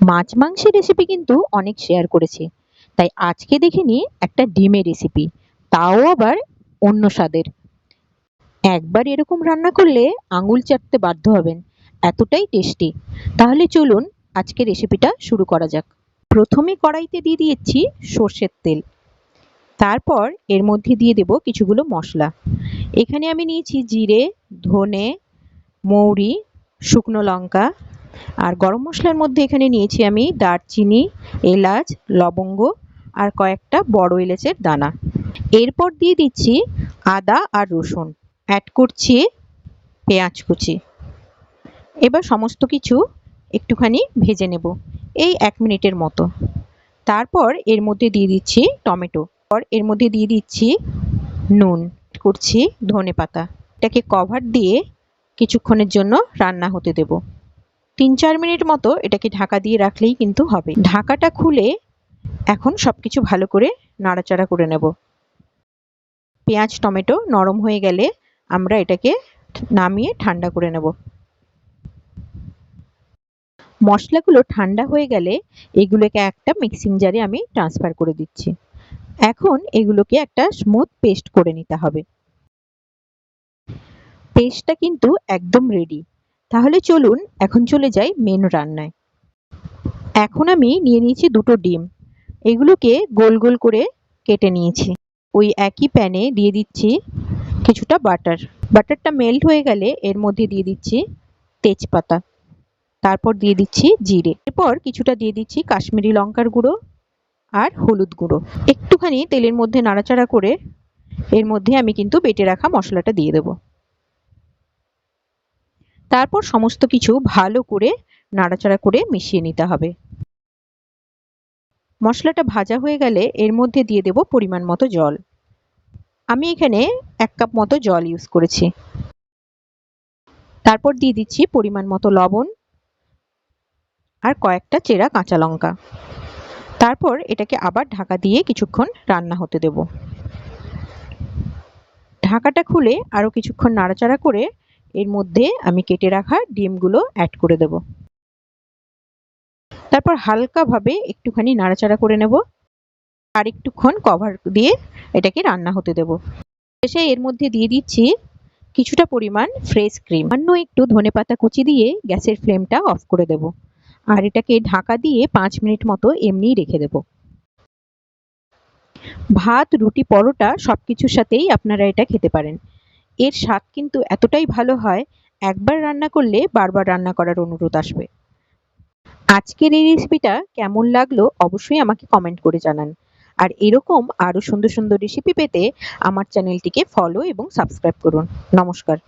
মাছ মাংসের রেসিপি কিন্তু অনেক শেয়ার করেছি। তাই আজকে দেখে নিই একটা ডিমের রেসিপি তাও আবার অন্য স্বাদের। একবার এরকম রান্না করলে আঙুল চাটতে বাধ্য হবেন, এতটাই টেস্টি তাহলে চলুন আজকে রেসিপিটা শুরু করা যাক। প্রথমে কড়াইতে দিয়ে দিয়েছি সর্ষের তেল। তারপর এর মধ্যে দিয়ে দেব কিছুগুলো মশলা। এখানে আমি নিয়েছি জিরে, ধনে, মৌরি, শুকনো লঙ্কা আর গরম মশলার মধ্যে এখানে নিয়েছি আমি দারচিনি, এলাচ, লবঙ্গ আর কয়েকটা বড় এলাচের দানা। এরপর দিয়ে দিচ্ছি আদা আর রসুন। অ্যাড করছি পেঁয়াজ কুচি। এবার সমস্ত কিছু একটুখানি ভেজে নেব এই এক মিনিটের মতো। তারপর এর মধ্যে দিয়ে দিচ্ছি টমেটো। পর এর মধ্যে দিয়ে দিচ্ছি নুন। করছি ধনে পাতা এটাকে কভার দিয়ে কিছুক্ষণের জন্য রান্না হতে দেব। তিন চার মিনিট মতো এটাকে ঢাকা দিয়ে রাখলেই কিন্তু হবে। ঢাকাটা খুলে এখন সব কিছু ভালো করে নাড়াচাড়া করে নেব। পেঁয়াজ, টমেটো নরম হয়ে গেলে আমরা এটাকে নামিয়ে ঠান্ডা করে নেব। মশলাগুলো ঠান্ডা হয়ে গেলে এগুলোকে একটা মিক্সিং জারে আমি ট্রান্সফার করে দিচ্ছি। এখন এগুলোকে একটা স্মুথ পেস্ট করে নিতে হবে। পেস্টটা কিন্তু একদম রেডি। তাহলে চলুন এখন চলে যাই মেন রান্নায়। এখন আমি নিয়ে নিয়েছি দুটো ডিম। এগুলোকে গোল গোল করে কেটে নিয়েছি। ওই একই প্যানে দিয়ে দিচ্ছি কিছুটা বাটার বাটারটা মেল্ট হয়ে গেলে এর মধ্যে দিয়ে দিচ্ছি তেজপাতা। তারপর দিয়ে দিচ্ছি জিরে। এরপর কিছুটা দিয়ে দিচ্ছি কাশ্মীরি লঙ্কার গুঁড়ো আর হলুদ গুঁড়ো। একটুখানি তেলের মধ্যে নাড়াচাড়া করে এর মধ্যে আমি কিন্তু বেটে রাখা মশলাটা দিয়ে দেব। তারপর সমস্ত কিছু ভালো করে নাড়াচাড়া করে মিশিয়ে নিতে হবে। মশলাটা ভাজা হয়ে গেলে এর মধ্যে দিয়ে দেব পরিমাণ মতো জল। আমি এখানে এক কাপ মতো জল ইউজ করেছি। তারপর দিয়ে দিচ্ছি পরিমাণ মতো লবণ আর কয়েকটা চেরা কাঁচা লঙ্কা। তারপর এটাকে আবার ঢাকা দিয়ে কিছুক্ষণ রান্না হতে দেব। ঢাকাটা খুলে আরও কিছুক্ষণ নাড়াচাড়া করে এর মধ্যে আমি কেটে রাখা ডিমগুলো অ্যাড করে দেব। তারপর হালকাভাবে একটুখানি নাড়াচাড়া করে নেব। আর একটুক্ষণ কভার দিয়ে এটাকে রান্না হতে দেব। শেষে এর মধ্যে দিয়ে দিচ্ছি কিছুটা পরিমাণ ফ্রেশ ক্রিম অন্য একটু ধনেপাতা কুচি দিয়ে গ্যাসের ফ্লেমটা অফ করে দেব। আর এটাকে ঢাকা দিয়ে পাঁচ মিনিট মতো এমনিই রেখে দেব। ভাত, রুটি, পরোটা সব কিছুর সাথেই আপনারা এটা খেতে পারেন। এর স্বাদ কিন্তু এতটাই ভালো হয়, একবার রান্না করলে বারবার রান্না করার অনুরোধ আসবে। আজকের এই রেসিপিটা কেমন লাগল অবশ্যই আমাকে কমেন্ট করে জানান। আর এরকম আরও সুন্দর সুন্দর রেসিপি পেতে আমার চ্যানেলটিকে ফলো এবং সাবস্ক্রাইব করুন। নমস্কার।